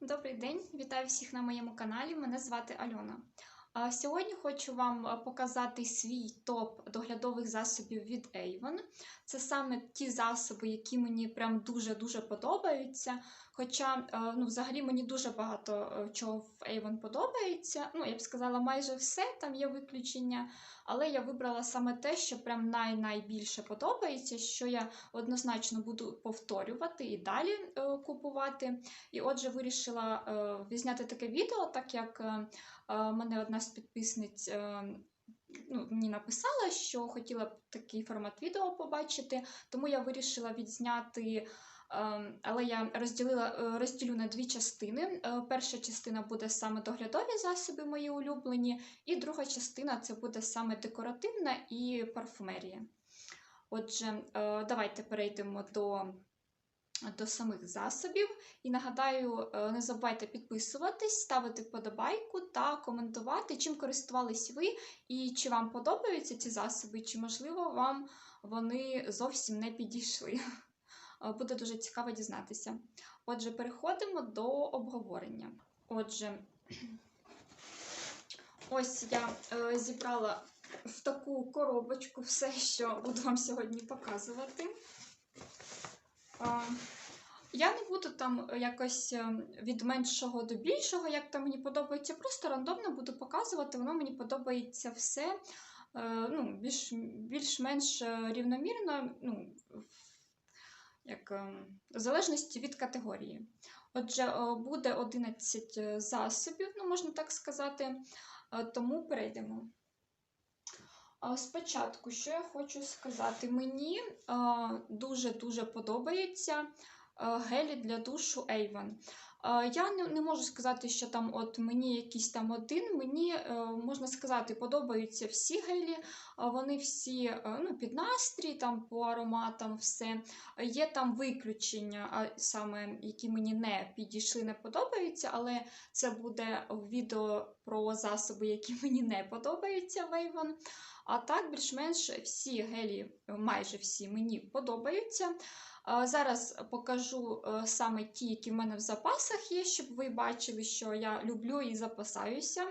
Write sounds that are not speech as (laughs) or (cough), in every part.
Добрий день, вітаю всіх на моєму каналі. Мене звати Альона. Сьогодні хочу вам е, показати свій топ доглядових засобів від Avon. Це саме ті засоби, які мені прям дуже-дуже подобаються. Хоча, е, ну, взагалі, мені дуже багато е, чого в Avon подобається. Ну, я б сказала, майже все, там є виключення. Але я вибрала саме те, що прям най-найбільше подобається, що я однозначно буду повторювати і далі е, купувати. І отже, вирішила е, відзняти таке відео, так як мене одна з підписниць. Ну, мені написала, що хотіла б такий формат відео побачити, тому я вирішила відзняти, але я розділила, е, розділю на дві частини. Е, Перша частина буде саме доглядові засоби, мої улюблені, і друга частина це буде саме декоративна і парфумерія. Отже, е, давайте перейдемо до до самих засобів. І нагадаю, не забувайте підписуватись, ставити вподобайку та коментувати, чим користувались ви і чи вам подобаються ці засоби, чи, можливо, вам вони зовсім не підійшли. Е, Буде дуже цікаво дізнатися. Отже, переходимо до обговорення. Отже, (clears throat) ось я е, зібрала в таку коробочку все, що буду вам сьогодні показувати. А, Я не буду там якось е, від меншого до більшого, як там мені подобається, просто рандомно буду показувати, воно мені подобається все е, ну, більш, більш-менш е, рівномірно, ну, як, е, в залежності від категорії. Отже, е, буде 11 засобів, ну, можна так сказати, е, тому перейдемо. Спочатку, що я хочу сказати, мені дуже-дуже подобається гелі для душу Avon. А, Я не, не можу сказати, що там от мені якийсь там один. Мені е, можна сказати, подобаються всі гелі. Вони всі е, ну, під настрій, там по ароматам, все. Є там виключення, саме які мені не підійшли, не подобаються, але це буде відео про засоби, які (laughs) мені не подобаються в Avon. А так, більш-менш всі гелі, майже всі мені подобаються. Зараз покажу е, саме ті, які в мене в запасах є, щоб ви бачили, що я люблю і запасаюся. Е,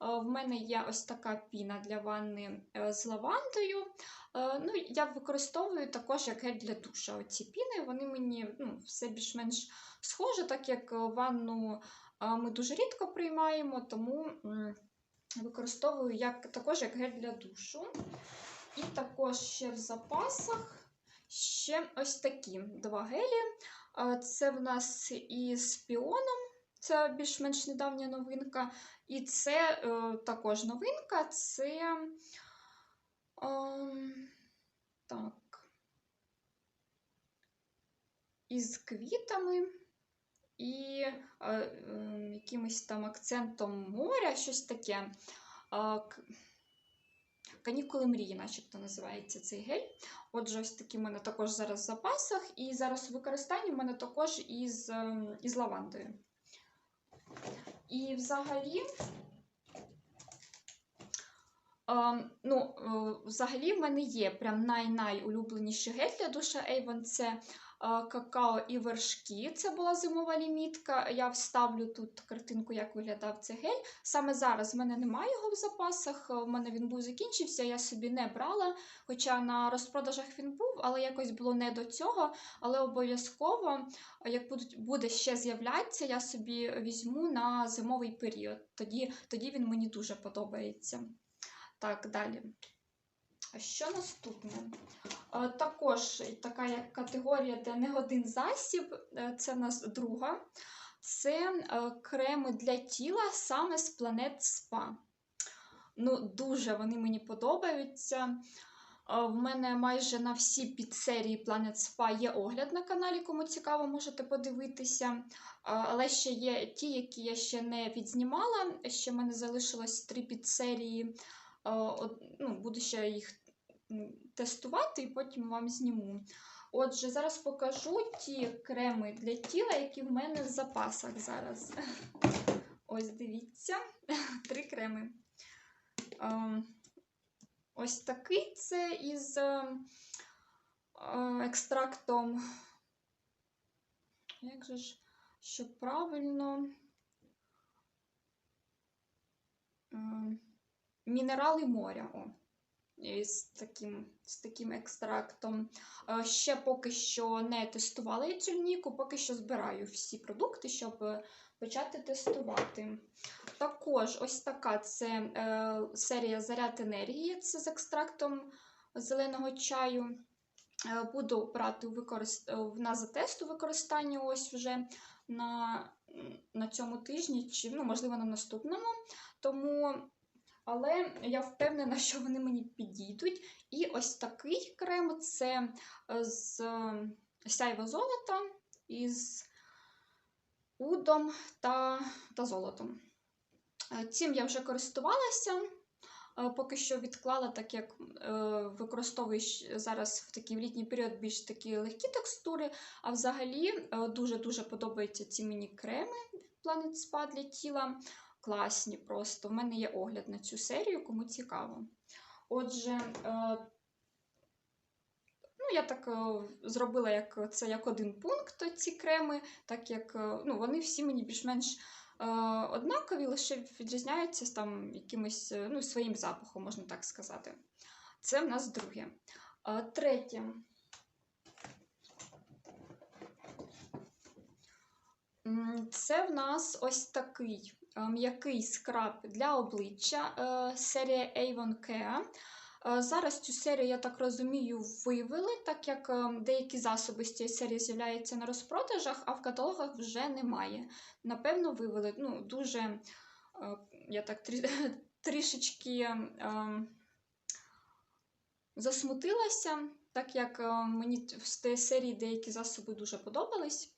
В мене є ось така піна для ванни е, з лавандою. Е, Ну, я використовую також як гель для душа. Оці піни, вони мені ну, все більш-менш схоже, так як е, ванну е, ми дуже рідко приймаємо, тому. Використовую як, також як гель для душу. І також ще в запасах ще ось такі два гелі. Це в нас із піоном, це більш-менш недавня новинка. І це е, також новинка, це. ем, так. Із квітами і е, е, якимось там акцентом моря, щось таке. А, Канікули мрії, начебто називається цей гель. Отже, ось такі в мене також зараз в запасах, і зараз у використанні в мене також із, ем, із лавандою. І взагалі, ем, ну, е, взагалі в мене є прям най-найулюбленіший гель для душа Avon. Це какао і вершки. Це була зимова лімітка. Я вставлю тут картинку, як виглядав цей гель. Саме зараз в мене немає його в запасах. В мене він був закінчився, я собі не брала. Хоча на розпродажах він був, але якось було не до цього. Але обов'язково, як будуть, буде ще з'являтися, я собі візьму на зимовий період. Тоді, тоді він мені дуже подобається. Так, далі. Що наступне? Е, Також така категорія, де не один засіб, е, це в нас друга. Це е, креми для тіла саме з Planet Spa. Ну, дуже вони мені подобаються. В мене майже на всі підсерії Planet Spa є огляд на каналі, кому цікаво, можете подивитися. Але ще є ті, які я ще не відзнімала. Ще в мене залишилось три підсерії. Ну, буду ще їх тестувати і потім вам зніму. Отже, зараз покажу ті креми для тіла, які в мене в запасах зараз. (laughs) Ось дивіться, (laughs) три креми. Ем, Ось такий це із ем, е, екстрактом. Як же ж щоб правильно. Е, Мінерали моря. О. І з таким, з таким екстрактом. Е, Ще поки що не тестувала я цю лінійку, поки що збираю всі продукти, щоб е, почати тестувати. Також ось така це е, серія заряд енергії. Це з екстрактом зеленого чаю. Е, Буду брати використ... е, на затесту використання ось вже на, на цьому тижні, чи ну, можливо на наступному. Тому, але я впевнена, що вони мені підійдуть. І ось такий крем це е, з е, сяйва золота із удом та, та золотом. Е, Цим я вже користувалася. Поки що відклала, так як використовую зараз в такий літній період більш такі легкі текстури. А взагалі дуже-дуже подобаються ці мені креми Planet Spa для тіла. Класні просто. В мене є огляд на цю серію, кому цікаво. Отже, е, ну, я так е, зробила як, це як один пункт, ці креми, так як е, ну, вони всі мені більш-менш однакові, лише відрізняються там якимось ну, своїм запахом, можна так сказати. Це в нас друге. Третє. Це в нас ось такий м'який скраб для обличчя е, серія Avon Care. Е, Зараз цю серію, я так розумію, вивели, так як е, деякі засоби з цієї серії з'являються на розпродажах, а в каталогах вже немає. Напевно, вивели. Ну, дуже, е, я так (laughs) трішечки е, засмутилася, так як е, мені з тієї серії деякі засоби дуже подобались.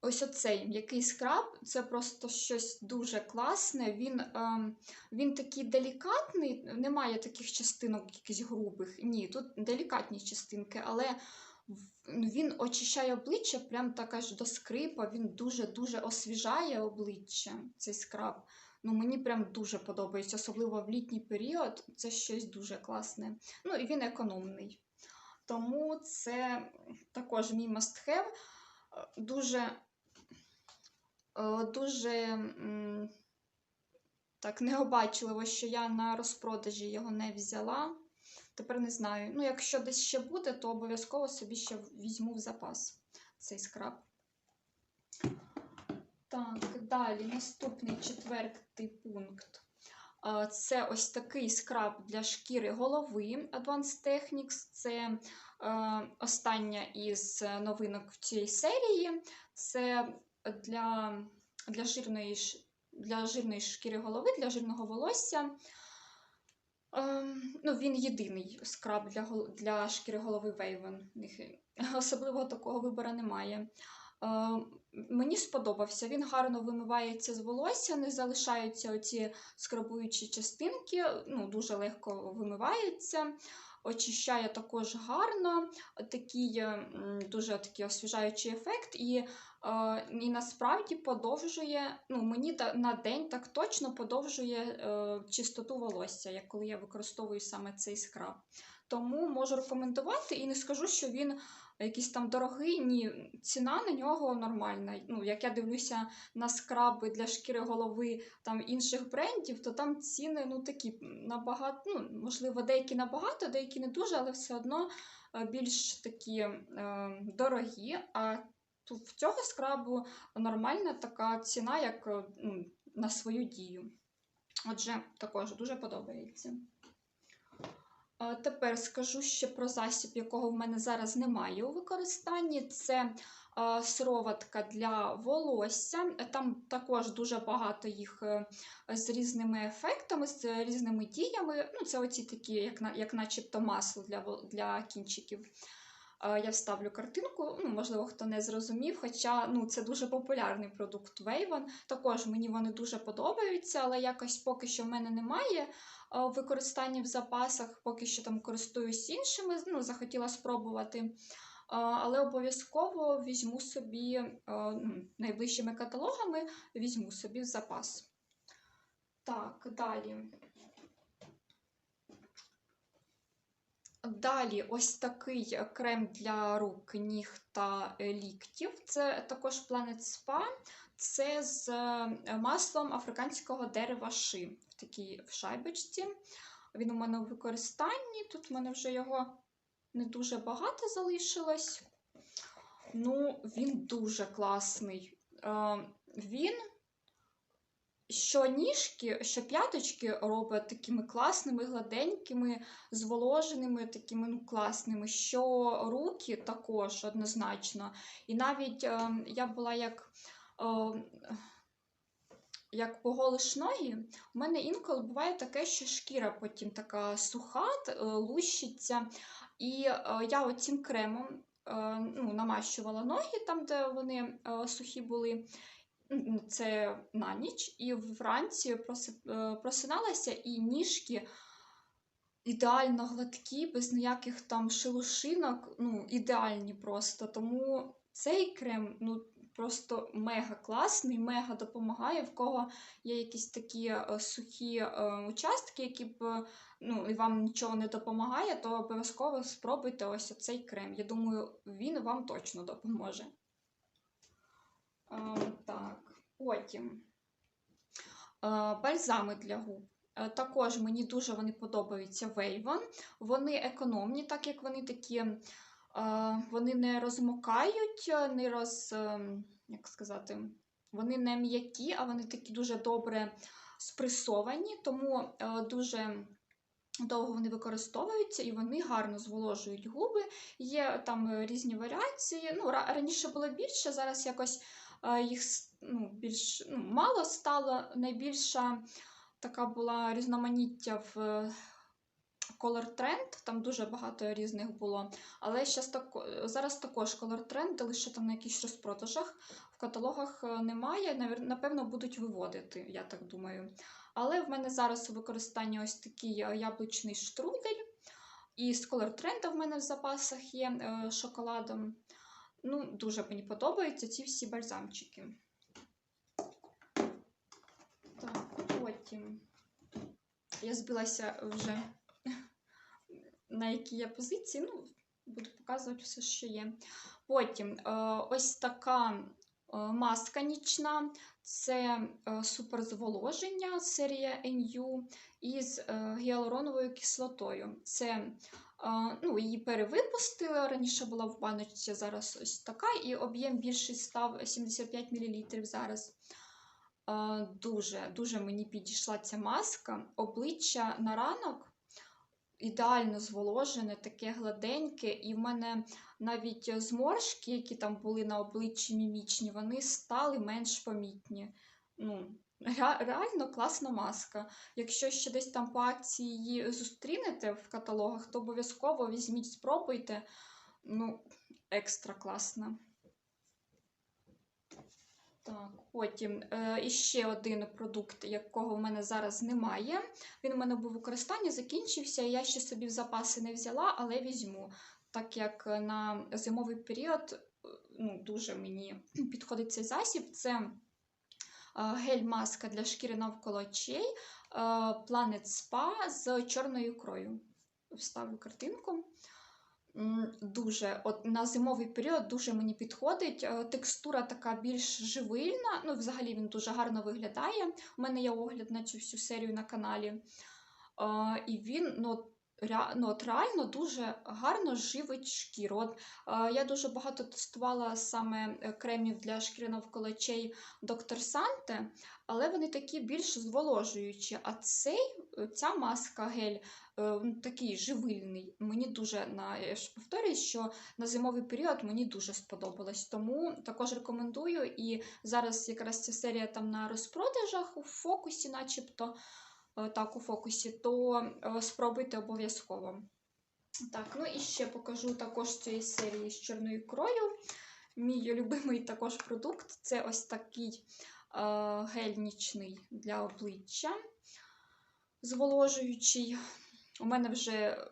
Ось оцей м'який скраб це просто щось дуже класне. Він, ем, він такий делікатний, немає таких частинок якихось грубих. Ні, тут делікатні частинки, але він очищає обличчя, прям так аж до скрипа. Він дуже-дуже освіжає обличчя, цей скраб. Ну, мені прям дуже подобається, особливо в літній період. Це щось дуже класне. Ну і він економний. Тому це також мій must have. Е, Дуже дуже так необачливо, що я на розпродажі його не взяла. Тепер не знаю. Ну, якщо десь ще буде, то обов'язково собі ще візьму в запас цей скраб. Так, далі наступний четвертий пункт. Е, Це ось такий скраб для шкіри голови Advanced Techniques. Це е, остання із новинок в цій серії. Це для, для, жирної, для жирної шкіри голови, для жирного волосся. Ем, ну, він єдиний скраб для, для шкіри голови Вейвен. Особливо такого вибору немає. Ем, мені сподобався. Він гарно вимивається з волосся, не залишаються оці скрабуючі частинки, ну, дуже легко вимивається. Очищає також гарно, такий е, дуже такий освіжаючий ефект, і Е, і насправді подовжує, ну мені на день так точно подовжує е, чистоту волосся, як коли я використовую саме цей скраб. Тому можу рекомендувати і не скажу, що він якийсь там дорогий. Ні, ціна на нього нормальна. Ну, як я дивлюся на скраби для шкіри голови там інших брендів, то там ціни ну такі набагато, ну можливо, деякі набагато, деякі не дуже, але все одно е, більш такі е, дорогі. А Тут в цього скрабу нормальна така ціна, як е, ну, на свою дію. Отже, також дуже подобається. Тепер скажу ще про засіб, якого в мене зараз немає у використанні. Це сироватка для волосся. Там також дуже багато їх е, з різними ефектами, з різними діями. Ну, це оці такі, як, як начебто масло для, для кінчиків. Я вставлю картинку, ну, можливо, хто не зрозумів, хоча ну, це дуже популярний продукт Wavon. Також мені вони дуже подобаються, але якось поки що в мене немає використання в запасах, поки що там користуюсь іншими, ну, захотіла спробувати. Але обов'язково візьму собі ну, найближчими каталогами, візьму собі в запас. Так, далі. Далі ось такий крем для рук, ніг та е, ліктів. Це також Planet Spa. Це з е, маслом африканського дерева ши в такій в шайбочці. Він у мене у використанні. Тут в мене вже його не дуже багато залишилось. Ну, він дуже класний. Е, Він що ніжки, що п'яточки робить такими класними, гладенькими, зволоженими, такими ну, класними, що руки також однозначно. І навіть е, я була як. Е, як поголиш ноги, у мене інколи буває таке, що шкіра потім така суха, е, лущиться. І е, я оцим кремом е, ну, намащувала ноги там, де вони сухі були. Це на ніч, і вранці е, просиналася, і ніжки ідеально гладкі, без ніяких там шелушинок, ну, ідеальні просто. Тому цей крем ну, просто мега класний, мега допомагає. В кого є якісь такі е, сухі е, участки, які б ну, і вам нічого не допомагає, то обов'язково спробуйте ось цей крем. Я думаю, він вам точно допоможе. Так, потім е, бальзами для губ. Е, Також мені дуже вони подобаються Вейвон. Вони економні, так як вони такі, е, вони не розмокають, е, не роз, ем, як сказати, вони не м'які, а вони такі дуже добре спресовані, тому е, дуже довго вони використовуються і вони гарно зволожують губи. Є там е, різні варіації. Ну, раніше було більше, зараз якось е, їх ну, більш ну, мало стало. Найбільша така була різноманіття в е, Color Trend, там дуже багато різних було. Але тако, зараз також Color Trend, лише там на якихось розпродажах. В каталогах е, немає, напевно, будуть виводити, я так думаю. Але в мене зараз у використанні ось такий е, яблучний штрудель. І з Color Trend в мене в запасах є шоколадом. Ну, дуже мені подобаються ці всі бальзамчики. Так, потім я збилася вже (laughs) на якій я позиції. Ну, буду показувати все, що є. Потім е, ось така е, маска нічна. Це е, суперзволоження серія NU із е, гіалуроновою кислотою. Це е, ну, її перевипустили. Раніше була в баночці, зараз ось така, і об'єм більший став 75 мл зараз. Дуже, дуже мені підійшла ця маска. Обличчя на ранок ідеально зволожене, таке гладеньке, і в мене навіть зморшки, які там були на обличчі мімічні, вони стали менш помітні. Ну, реально класна маска. Якщо ще десь там по акції її зустрінете в каталогах, то обов'язково візьміть, спробуйте. Ну, екстра класна. Так, потім е, іще один продукт, якого в мене зараз немає. Він у мене був у використанні, закінчився. Я ще собі в запаси не взяла, але візьму. Так як на зимовий період е, ну, дуже мені (clears throat) підходить цей засіб. Це е, гель-маска для шкіри навколо очей е, Planet Spa з чорною ікрою. Вставлю картинку. Дуже от на зимовий період дуже мені підходить. Е, Текстура така більш живильна. Ну, взагалі він дуже гарно виглядає. У мене є огляд на цю всю серію на каналі. Е, І він ну, ре- ну, от реально дуже гарно живить шкіру. От, е, я дуже багато тестувала саме е, кремів для шкіри навколо Доктор Санте, але вони такі більш зволожуючі. А цей, е, ця маска гель е, такий живильний. Мені дуже на я ж повторюсь, що на зимовий період мені дуже сподобалось. Тому також рекомендую. І зараз якраз ця серія там на розпродажах у фокусі, начебто так, у фокусі, то е, спробуйте обов'язково. Так, ну і ще покажу також з цієї серії з чорною ікрою. Мій любимий також продукт це ось такий е, гель нічний для обличчя зволожуючий. У мене вже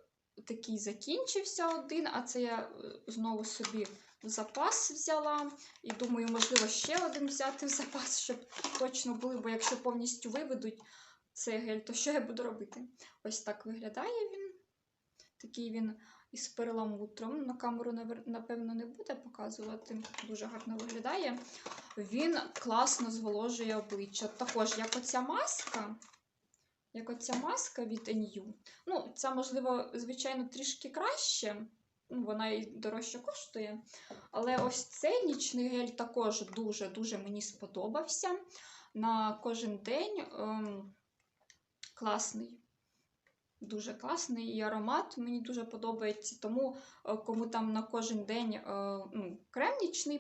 такий закінчився один, а це я е, знову собі в запас взяла. І думаю, можливо, ще один взяти в запас, щоб точно були, бо якщо повністю виведуть цей гель, то що я буду робити? Ось так виглядає він. Такий він із перламутром. На камеру, напевно, не буде показувати. Дуже гарно виглядає. Він класно зволожує обличчя. Також, як оця маска. Як оця маска від NU. Ну, ця, можливо, звичайно, трішки краще. Ну, вона і дорожче коштує. Але ось цей нічний гель також дуже-дуже мені сподобався. На кожен день ем, класний. Дуже класний і аромат мені дуже подобається. Тому е, кому там на кожен день е, ну, крем нічний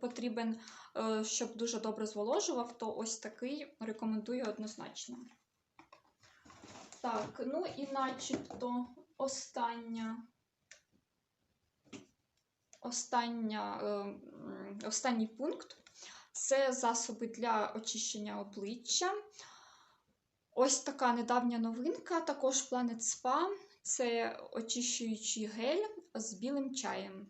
потрібен, е, щоб дуже добре зволожував, то ось такий рекомендую однозначно. Так, ну і начебто остання. Остання, останній пункт це засоби для очищення обличчя. Ось така недавня новинка, також Planet Spa. Це очищуючий гель з білим чаєм.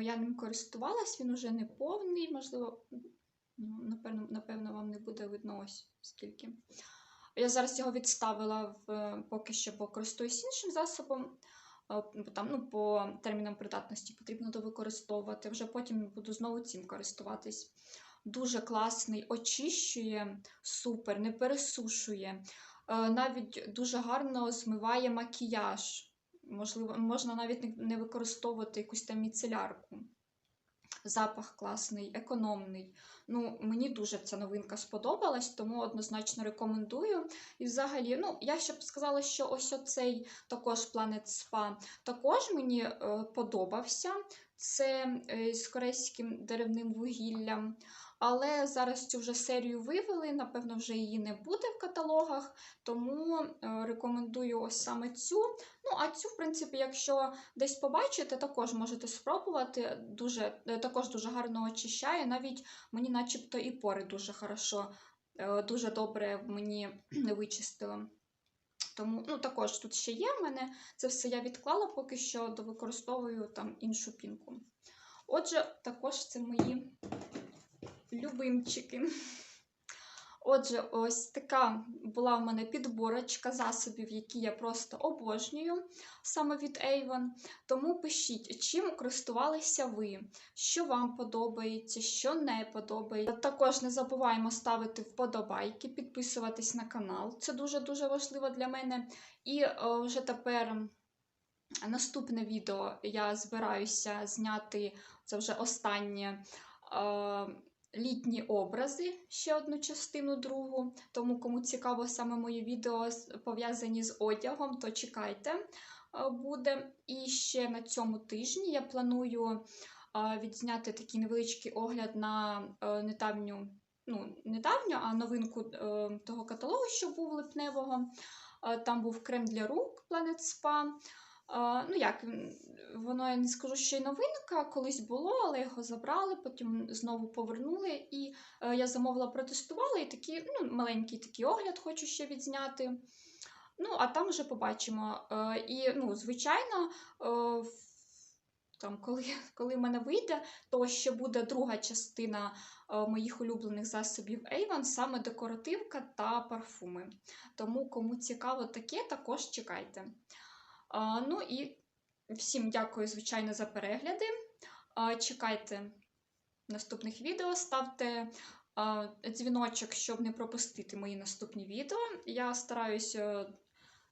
Я ним користувалась, він уже не повний, можливо, ну, напевно, вам не буде видно ось скільки. Я зараз його відставила в, поки що, користуюсь іншим засобом. Е, бо Там, ну, по термінам придатності потрібно довикористовувати. Вже потім буду знову цим користуватись. Дуже класний, очищує супер, не пересушує. Е, Навіть дуже гарно змиває макіяж. Можливо, можна навіть не- використовувати якусь там міцелярку. Запах класний, економний. Ну, мені дуже ця новинка сподобалась, тому однозначно рекомендую. І взагалі, ну, я ще б сказала, що ось оцей також Planet Spa також мені е, подобався. Це е, з корейським деревним вугіллям. Але зараз цю вже серію вивели, напевно, вже її не буде в каталогах, тому е, рекомендую ось саме цю. Ну, а цю, в принципі, якщо десь побачите, також можете спробувати. Дуже, е, також дуже гарно очищає. Навіть мені начебто і пори дуже хорошо, е, дуже добре мені (clears throat) вичистило. Тому ну, також тут ще є в мене. Це все я відклала, поки що довикористовую там іншу пінку. Отже, також це мої любимчики. Отже, ось така була в мене підборочка засобів, які я просто обожнюю саме від Avon. Тому пишіть, чим користувалися ви, що вам подобається, що не подобається. Також не забуваємо ставити вподобайки, підписуватись на канал. Це дуже-дуже важливо для мене. І е, вже тепер наступне відео я збираюся зняти, це вже останнє. е, Літні образи, ще одну частину другу. Тому, кому цікаво саме мої відео пов'язані з одягом, то чекайте, е, буде. І ще на цьому тижні я планую е, відзняти такий невеличкий огляд на е, недавню, ну, недавню, а новинку того каталогу, що був липневого. Там був крем для рук Planet Spa. Ну, як, воно я не скажу, що й новинка, колись було, але його забрали, потім знову повернули. І е, я замовила, протестувала, і такий, ну, маленький такий огляд хочу ще відзняти. Ну, а там вже побачимо. Е, І, ну, звичайно, е, там, коли, (laughs) коли мене вийде, то ще буде друга частина моїх улюблених засобів Avon, саме декоративка та парфуми. Тому, кому цікаво таке, також чекайте. Ну і всім дякую, звичайно, за перегляди. Чекайте наступних відео, ставте дзвіночок, щоб не пропустити мої наступні відео. Я стараюся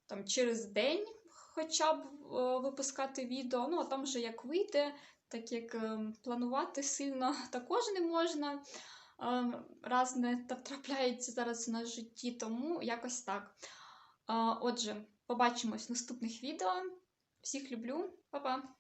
там через день хоча б е, випускати відео. Ну, а там вже як вийде, так як е, планувати сильно (laughs) також не можна. Е, Разне та- трапляється зараз на житті, тому якось так. Отже, побачимось в наступних відео. Всіх люблю, Па-па!